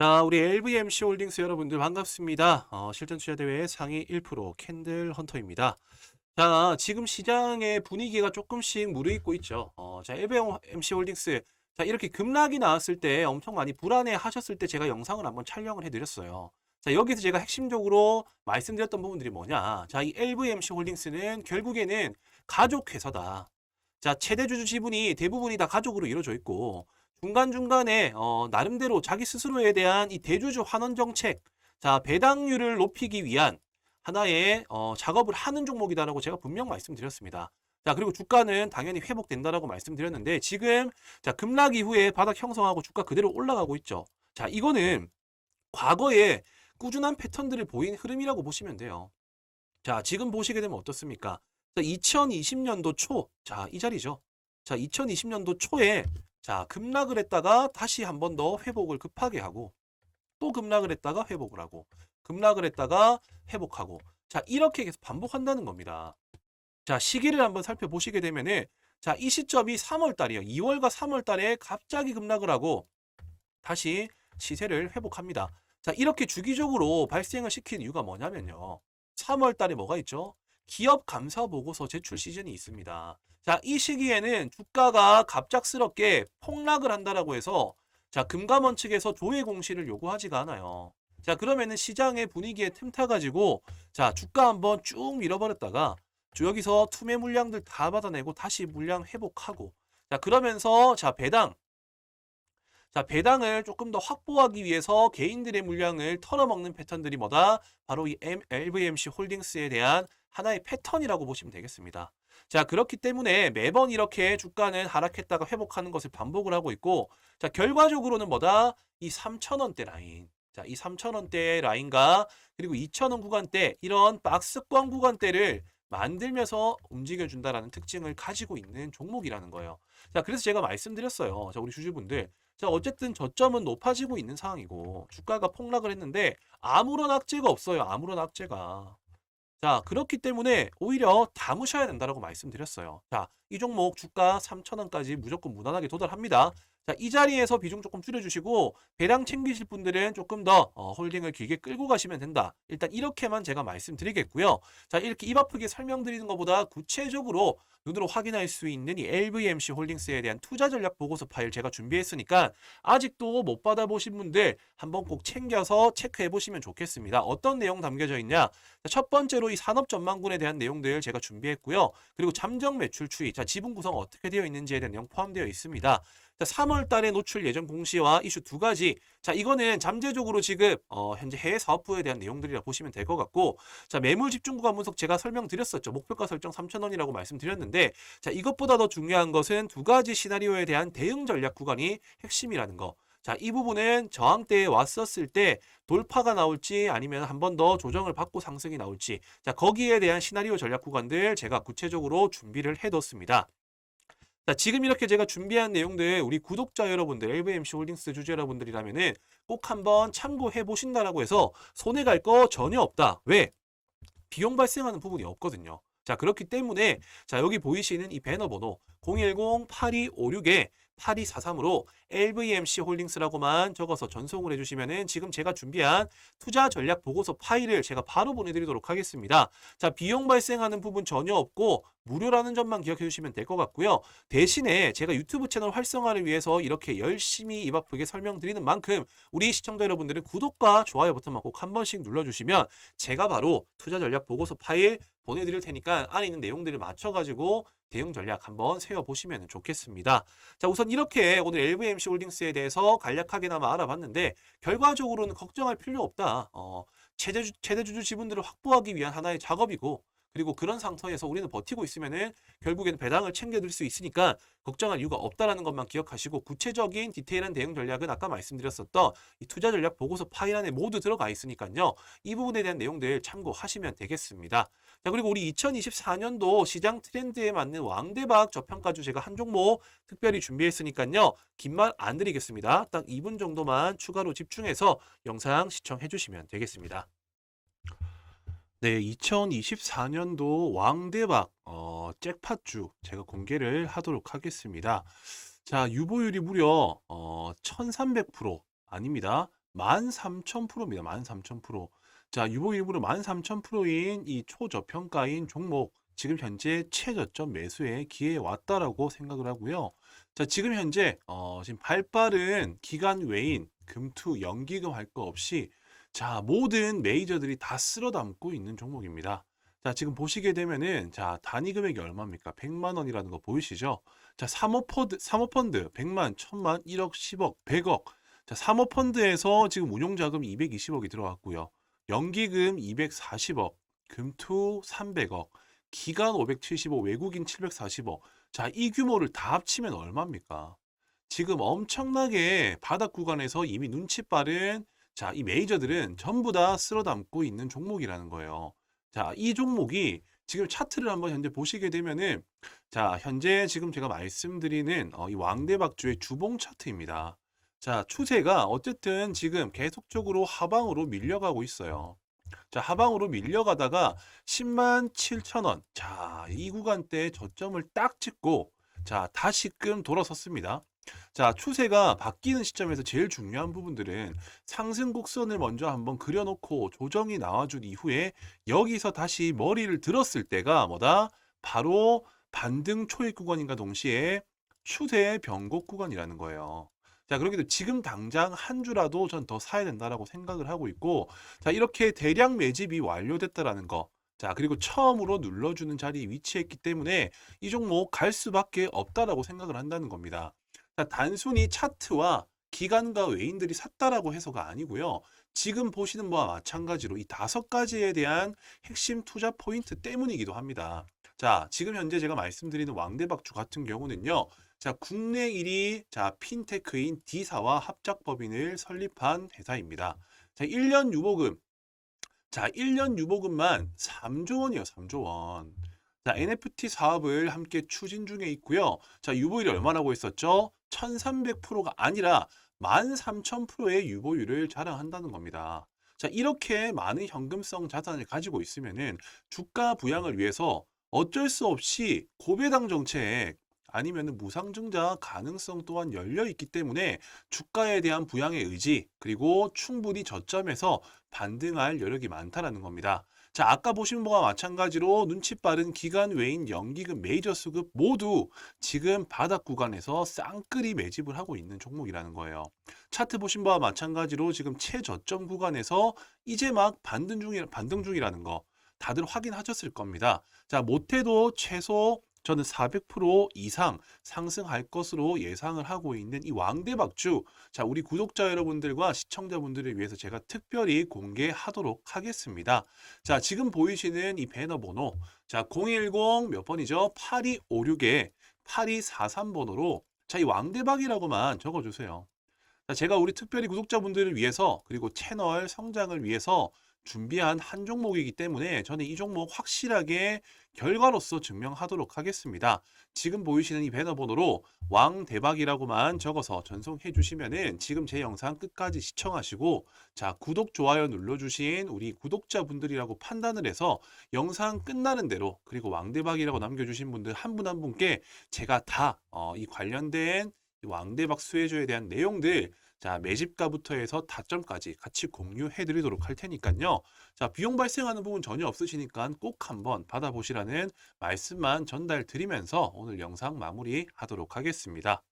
자, 우리 LVMC 홀딩스 여러분들 반갑습니다. 어, 실전 투자 대회 상위 1% 캔들 헌터입니다. 자, 지금 시장의 분위기가 조금씩 무르익고 있죠. 어, 자, LVMC 홀딩스 자, 이렇게 급락이 나왔을 때 엄청 많이 불안해 하셨을 때 제가 영상을 한번 촬영을 해 드렸어요. 자, 여기서 제가 핵심적으로 말씀드렸던 부분들이 뭐냐? 자, 이 LVMC 홀딩스는 결국에는 가족 회사다. 자, 최대 주주 지분이 대부분이 다 가족으로 이루어져 있고 중간중간에 어, 나름대로 자기 스스로에 대한 이 대주주 환원 정책, 자 배당률을 높이기 위한 하나의 어, 작업을 하는 종목이다라고 제가 분명 말씀드렸습니다. 자 그리고 주가는 당연히 회복된다라고 말씀드렸는데 지금 자 급락 이후에 바닥 형성하고 주가 그대로 올라가고 있죠. 자 이거는 과거에 꾸준한 패턴들을 보인 흐름이라고 보시면 돼요. 자 지금 보시게 되면 어떻습니까? 2020년도 초, 자 이 자리죠. 자 2020년도 초에 자, 급락을 했다가 다시 한 번 더 회복을 급하게 하고 또 급락을 했다가 회복을 하고 급락을 했다가 회복하고 자, 이렇게 계속 반복한다는 겁니다. 자, 시기를 한번 살펴보시게 되면은 자, 이 시점이 3월 달이에요. 2월과 3월 달에 갑자기 급락을 하고 다시 시세를 회복합니다. 자, 이렇게 주기적으로 발생을 시킨 이유가 뭐냐면요. 3월 달에 뭐가 있죠? 기업 감사 보고서 제출 시즌이 있습니다. 자, 이 시기에는 주가가 갑작스럽게 폭락을 한다라고 해서 자, 금감원 측에서 조회 공시를 요구하지가 않아요. 자, 그러면은 시장의 분위기에 틈타 가지고 자, 주가 한번 쭉 밀어버렸다가 저 여기서 투매 물량들 다 받아내고 다시 물량 회복하고 자, 그러면서 자, 배당 자, 배당을 조금 더 확보하기 위해서 개인들의 물량을 털어먹는 패턴들이 뭐다? 바로 이 LVMC 홀딩스에 대한 하나의 패턴이라고 보시면 되겠습니다. 자, 그렇기 때문에 매번 이렇게 주가는 하락했다가 회복하는 것을 반복을 하고 있고, 자, 결과적으로는 뭐다? 이 3,000원대 라인. 자, 이 3,000원대 라인과 그리고 2,000원 구간대, 이런 박스권 구간대를 만들면서 움직여준다라는 특징을 가지고 있는 종목이라는 거예요. 자, 그래서 제가 말씀드렸어요. 자, 우리 주주분들. 자, 어쨌든 저점은 높아지고 있는 상황이고, 주가가 폭락을 했는데, 아무런 악재가 없어요. 아무런 악재가. 자, 그렇기 때문에 오히려 담으셔야 된다라고 말씀드렸어요. 자, 이 종목 주가 3,000원까지 무조건 무난하게 도달합니다. 자, 이 자리에서 비중 조금 줄여주시고 배당 챙기실 분들은 조금 더 어, 홀딩을 길게 끌고 가시면 된다. 일단 이렇게만 제가 말씀드리겠고요. 자, 이렇게 입 아프게 설명드리는 것보다 구체적으로 눈으로 확인할 수 있는 이 LVMC 홀딩스에 대한 투자 전략 보고서 파일 제가 준비했으니까 아직도 못 받아보신 분들 한번 꼭 챙겨서 체크해 보시면 좋겠습니다. 어떤 내용 담겨져 있냐? 자, 첫 번째로 이 산업 전망군에 대한 내용들 제가 준비했고요. 그리고 잠정 매출 추이, 자, 지분 구성 어떻게 되어 있는지에 대한 내용 포함되어 있습니다. 자, 3월 달에 노출 예정 공시와 이슈 두 가지. 자, 이거는 잠재적으로 지금 어, 현재 해외 사업부에 대한 내용들이라 보시면 될 것 같고, 자, 매물 집중 구간 분석 제가 설명드렸었죠. 목표가 설정 3,000원이라고 말씀드렸는데, 자, 이것보다 더 중요한 것은 두 가지 시나리오에 대한 대응 전략 구간이 핵심이라는 거. 자, 이 부분은 저항대에 왔었을 때 돌파가 나올지 아니면 한 번 더 조정을 받고 상승이 나올지. 자, 거기에 대한 시나리오 전략 구간들 제가 구체적으로 준비를 해뒀습니다. 자, 지금 이렇게 제가 준비한 내용들 우리 구독자 여러분들, LVMC 홀딩스 주주 여러분들이라면은 꼭 한번 참고해 보신다라고 해서 손해 갈 거 전혀 없다. 왜? 비용 발생하는 부분이 없거든요. 자, 그렇기 때문에 자, 여기 보이시는 이 배너 번호 010-8256에 8243으로 LVMC 홀딩스라고만 적어서 전송을 해주시면은 지금 제가 준비한 투자 전략 보고서 파일을 제가 바로 보내드리도록 하겠습니다. 자, 비용 발생하는 부분 전혀 없고 무료라는 점만 기억해 주시면 될 것 같고요. 대신에 제가 유튜브 채널 활성화를 위해서 이렇게 열심히 입 아프게 설명드리는 만큼 우리 시청자 여러분들은 구독과 좋아요 버튼만 꼭 한 번씩 눌러주시면 제가 바로 투자 전략 보고서 파일 보내드릴 테니까 안에 있는 내용들을 맞춰가지고 대응 전략 한번 세워보시면 좋겠습니다. 자, 우선 이렇게 오늘 LVMC 홀딩스에 대해서 간략하게나마 알아봤는데 결과적으로는 걱정할 필요 없다. 어, 최대, 최대 주주 지분들을 확보하기 위한 하나의 작업이고 그리고 그런 상태에서 우리는 버티고 있으면은 결국에는 배당을 챙겨들 수 있으니까 걱정할 이유가 없다라는 것만 기억하시고 구체적인 디테일한 대응 전략은 아까 말씀드렸었던 이 투자 전략 보고서 파일 안에 모두 들어가 있으니까요. 이 부분에 대한 내용들 참고하시면 되겠습니다. 자, 그리고 우리 2024년도 시장 트렌드에 맞는 왕대박 저평가 주 제가 한 종목 특별히 준비했으니까요. 긴 말 안 드리겠습니다. 딱 2분 정도만 추가로 집중해서 영상 시청해 주시면 되겠습니다. 네, 2024년도 왕대박 어, 잭팟주 제가 공개를 하도록 하겠습니다. 자, 유보율이 무려 어, 1300% 아닙니다. 13,000%입니다. 13,000%. 자, 유보 일부로 13,000%인 이 초저평가인 종목 지금 현재 최저점 매수의 기회에 왔다라고 생각을 하고요. 자, 지금 현재 어, 지금 발빠른 기간 외인 금투 연기금 할 거 없이 자, 모든 메이저들이 다 쓸어 담고 있는 종목입니다. 자, 지금 보시게 되면은 자, 단위 금액이 얼마입니까? 100만 원이라는 거 보이시죠? 자, 사모펀드, 사모펀드 100만, 1000만, 1억, 10억, 100억. 자, 사모펀드에서 지금 운용자금 220억이 들어갔고요. 연기금 240억, 금투 300억, 기간 575, 외국인 740억. 자, 이 규모를 다 합치면 얼마입니까? 지금 엄청나게 바닥 구간에서 이미 눈치 빠른 자, 이 메이저들은 전부 다 쓸어 담고 있는 종목이라는 거예요. 자, 이 종목이 지금 차트를 한번 현재 보시게 되면은 자, 현재 지금 제가 말씀드리는 어, 이 왕대박주의 주봉 차트입니다. 자, 추세가 어쨌든 지금 계속적으로 하방으로 밀려가고 있어요. 자, 하방으로 밀려가다가 10만 7천 원. 자, 이 구간대 저점을 딱 찍고 자, 다시금 돌아섰습니다. 자, 추세가 바뀌는 시점에서 제일 중요한 부분들은 상승 곡선을 먼저 한번 그려놓고 조정이 나와준 이후에 여기서 다시 머리를 들었을 때가 뭐다? 바로 반등 초입 구간인가 동시에 추세의 변곡 구간이라는 거예요. 자, 그렇게 되면 지금 당장 한 주라도 전 더 사야 된다라고 생각을 하고 있고, 자, 이렇게 대량 매집이 완료됐다라는 거. 자, 그리고 처음으로 눌러주는 자리에 위치했기 때문에 이 종목 갈 수밖에 없다라고 생각을 한다는 겁니다. 자, 단순히 차트와 기관과 외인들이 샀다라고 해서가 아니고요. 지금 보시는 바와 마찬가지로 이 다섯 가지에 대한 핵심 투자 포인트 때문이기도 합니다. 자, 지금 현재 제가 말씀드리는 왕대박주 같은 경우는요. 자, 국내 1위 자, 핀테크인 D사와 합작법인을 설립한 회사입니다. 자, 1년 유보금 자, 1년 유보금만 3조 원이요, 3조 원. 자, NFT 사업을 함께 추진 중에 있고요. 자, 유보율이 얼마라고 했었죠? 1300%가 아니라 13,000%의 유보율을 자랑한다는 겁니다. 자, 이렇게 많은 현금성 자산을 가지고 있으면은 주가 부양을 위해서 어쩔 수 없이 고배당 정책 아니면 무상증자 가능성 또한 열려 있기 때문에 주가에 대한 부양의 의지 그리고 충분히 저점에서 반등할 여력이 많다라는 겁니다. 자, 아까 보신 바와 마찬가지로 눈치 빠른 기간 외인 연기금 메이저 수급 모두 지금 바닥 구간에서 쌍끌이 매집을 하고 있는 종목이라는 거예요. 차트 보신 바와 마찬가지로 지금 최저점 구간에서 이제 막 반등 중이 반등 중이라는 거 다들 확인하셨을 겁니다. 자, 못해도 최소 저는 400% 이상 상승할 것으로 예상을 하고 있는 이 왕대박주. 자, 우리 구독자 여러분들과 시청자분들을 위해서 제가 특별히 공개하도록 하겠습니다. 자, 지금 보이시는 이 배너 번호. 자, 010 몇 번이죠? 8256에 8243번호로 자, 이 왕대박이라고만 적어 주세요. 자, 제가 우리 특별히 구독자분들을 위해서 그리고 채널 성장을 위해서 준비한 한 종목이기 때문에 저는 이 종목 확실하게 결과로서 증명하도록 하겠습니다. 지금 보이시는 이 배너 번호로 왕대박이라고만 적어서 전송해 주시면은 지금 제 영상 끝까지 시청하시고 자, 구독, 좋아요 눌러주신 우리 구독자분들이라고 판단을 해서 영상 끝나는 대로 그리고 왕대박이라고 남겨주신 분들 한 분한 분께 제가 다이 관련된 이 왕대박 수혜주에 대한 내용들 자, 매집가부터 해서 다점까지 같이 공유해 드리도록 할 테니까요. 자, 비용 발생하는 부분 전혀 없으시니까 꼭 한번 받아보시라는 말씀만 전달 드리면서 오늘 영상 마무리 하도록 하겠습니다.